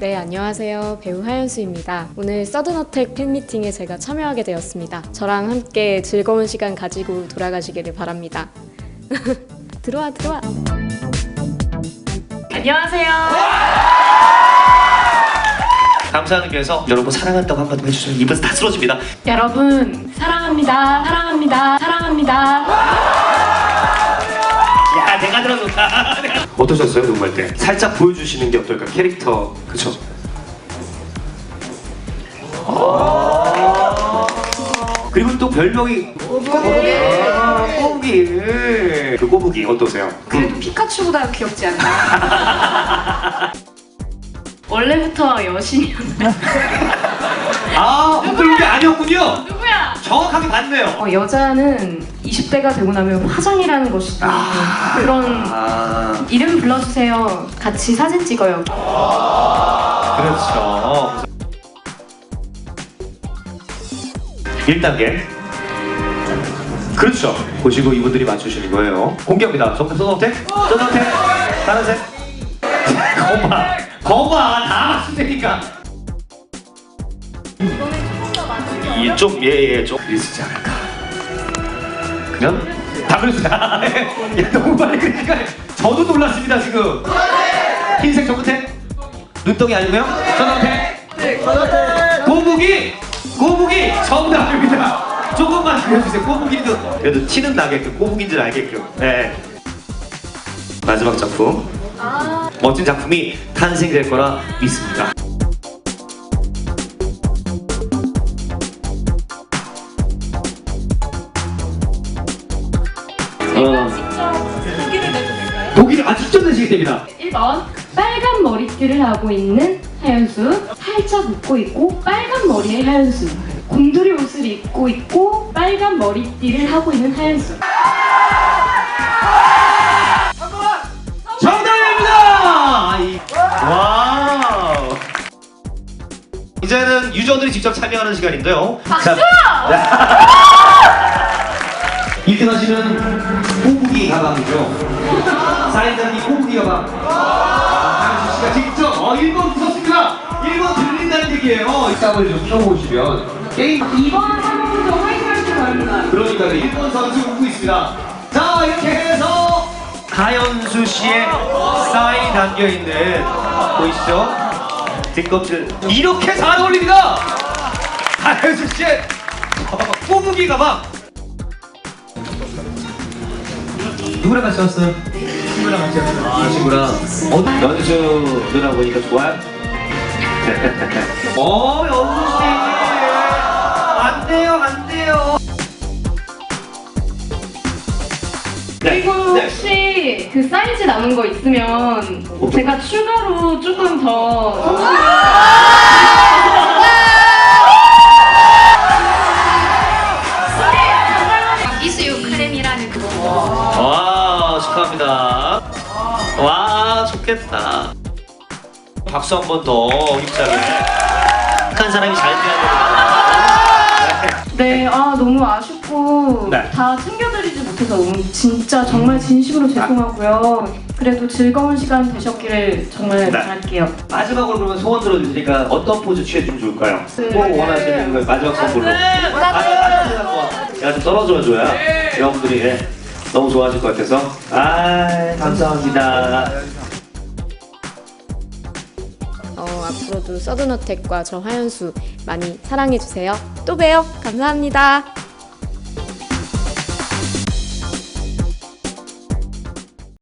네, 안녕하세요. 배우 하연수입니다. 오늘 서든어택 팬미팅에 제가 참여하게 되었습니다. 저랑 함께 즐거운 시간 가지고 돌아가시기를 바랍니다. 들어와, 들어와. 안녕하세요. 감사하는 의미에서 여러분 사랑한다고 한마디 해주세요. 입에서 다 쓰러집니다. 여러분, 사랑합니다. 사랑합니다. 사랑합니다. 야, 내가 들어줬다. 어떠셨어요, 녹음할 때? 살짝 보여주시는 게 어떨까? 캐릭터, 그쵸? 그리고 또 별명이 꼬부기. 아, 꼬부기. 그 꼬부기 어떠세요? 그래도 피카츄보다 귀엽지 않나요? 원래부터 여신이었나요? 아, 헛돌기 아니었군요. 정확하게 봤네요. 어, 여자는 20대가 되고 나면 화장이라는 것이 또 그런 아, 이름 불러주세요. 같이 사진 찍어요. 그렇죠. 1단계. 그렇죠. 보시고 이분들이 맞추시는 거예요. 공개합니다. 전부 써놓대? 써놓대? 파란색? 거봐. 거봐. 다 맞춘다니까. 이 좀, 예, 예, 좀. 그리지 않을까. 그냥? 다 그랬습니다. 야, 너무 빨리 그러니까. 저도 놀랐습니다, 지금. 흰색 정근태? 눈덩이 아니고요? 전원태? 꼬부기! 꼬부기! 정답입니다. 조금만 그려주세요. 꼬부기도 그래도 티는 나게끔 꼬부기인 줄 알게끔. 네. 마지막 작품. 멋진 작품이 탄생될 거라 믿습니다. 독일 아 직접 내시게 됩니다. 1번 빨간 머리띠를 하고 있는 하연수 활짝 웃고 있고 빨간 머리의 하연수 곰돌이 옷을 입고 있고 빨간 머리띠를 하고 있는 하연수 정답입니다. 이- 와우. 이제는 유저들이 직접 참여하는 시간인데요. 박수! 1등 하시는 꼬부기 가방이죠. 사인장이 꼬부기 가방. 강수 씨가 직접 어, 1번 붙었습니다. 1번 들린다는 얘기예요. 이 땀을 좀 펴보시면 게임 2번 3번부터 화이트할줄 바랍니다 그러니까 1번 선수 웃고 있습니다. 자 이렇게 해서 하연수 씨의 사인 담겨 있는 보이시죠? 뒷껍질 이렇게 잘 어울립니다. 하연수 씨의 꼬부기 가방. 누구랑 같이 왔어요? 친구랑 같이 왔어요. 아 친구랑. 어 연수 누나 보니까 좋아요? 어 연수 씨. 안 돼요 안 돼요. 네, 그리고 네. 혹시 그 사이즈 남은 거 있으면 제가 추가로 조금 더 이수유 크림이라는 그거 와 축하합니다. 와 좋겠다. 박수 한 번더 힘차게. 한 사람이 잘 돼야 됩니다. 네, 아 너무 아쉽고 네. 다 챙겨드리지 못해서 너무 진짜 정말 진심으로 죄송하고요. 그래도 즐거운 시간 되셨기를 정말 네. 바랄게요. 마지막으로 그러면 소원 들어주시니까 어떤 포즈 취해주면 좋을까요? 네. 뭐 원하시는 걸 마지막 선물로. 제가 좀 떨어져줘야 여러분들이 예, 너무 좋아하실 것 같아서. 아 감사합니다. 어, 앞으로도 서든어택과 저 하연수 많이 사랑해주세요. 또 봬요. 감사합니다.